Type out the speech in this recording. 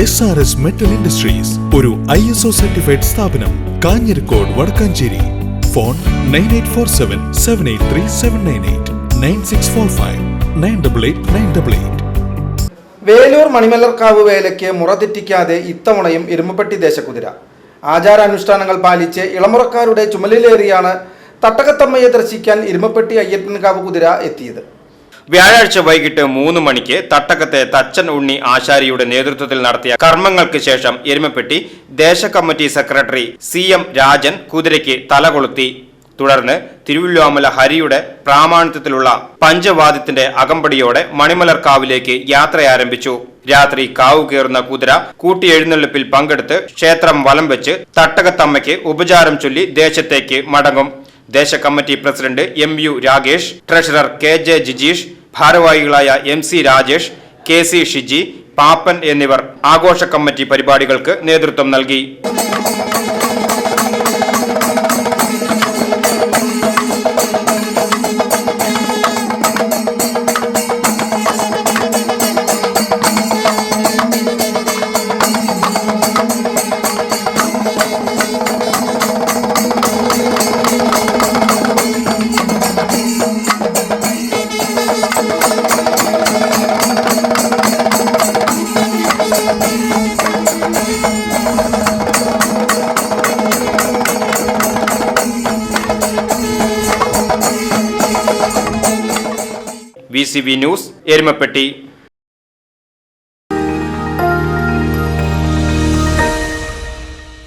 S R S metal industries ഒരു I S O certified സ്ഥാപനം Kanjirakode Vadakkanchery. Phone nine eight four seven seven eight three seven nine eight nine six four five nine double eight nine double eight Velur Manimalarkavu വേലയ്ക്ക് മുറ തെറ്റിക്കാതെ ഇത്തവണയും ഇരുമ്പപ്പെട്ടി ദേശക്കുതിര. ആചാരാനുഷ്ഠാനങ്ങൾ പാലിച്ച് ഇളമുറക്കാരുടെ ചുമലിലേറിയാണ് തട്ടകത്തമ്മയെ ദർശിക്കാൻ ഇരുമപ്പെട്ടി അയ്യപ്പൻകാവ് കുതിര എത്തിയത്. വ്യാഴാഴ്ച വൈകിട്ട് മൂന്ന് മണിക്ക് തട്ടകത്തെ തച്ചൻ ഉണ്ണി ആശാരിയുടെ നേതൃത്വത്തിൽ നടത്തിയ കർമ്മങ്ങൾക്ക് ശേഷം എരുമപ്പെട്ടി ദേശകമ്മിറ്റി സെക്രട്ടറി സി എം രാജൻ കുതിരയ്ക്ക് തലകൊളുത്തി തുടർന്ന് തിരുവല്ലോമല ഹരിയുടെ പ്രാമാണിത്വത്തിലുള്ള പഞ്ചവാദ്യത്തിന്റെ അകമ്പടിയോടെ മണിമലർക്കാവിലേക്ക് യാത്ര ആരംഭിച്ചു. രാത്രി കാവ് കയറുന്ന കുതിര കൂട്ടിയെഴുന്നള്ളിപ്പിൽ പങ്കെടുത്ത് ക്ഷേത്രം വലം വെച്ച് തട്ടകത്തമ്മയ്ക്ക് ഉപചാരം ചൊല്ലി ദേശത്തേക്ക് മടങ്ങും. ദേശകമ്മിറ്റി president M U Rakesh treasurer K J Jijeesh ഭാരവാഹികളായ M C Rajesh K C Shiji Pappan എന്നിവർ ആഘോഷ കമ്മിറ്റി പരിപാടികൾക്ക് നേതൃത്വം നൽകി. V C B news Erumapetty.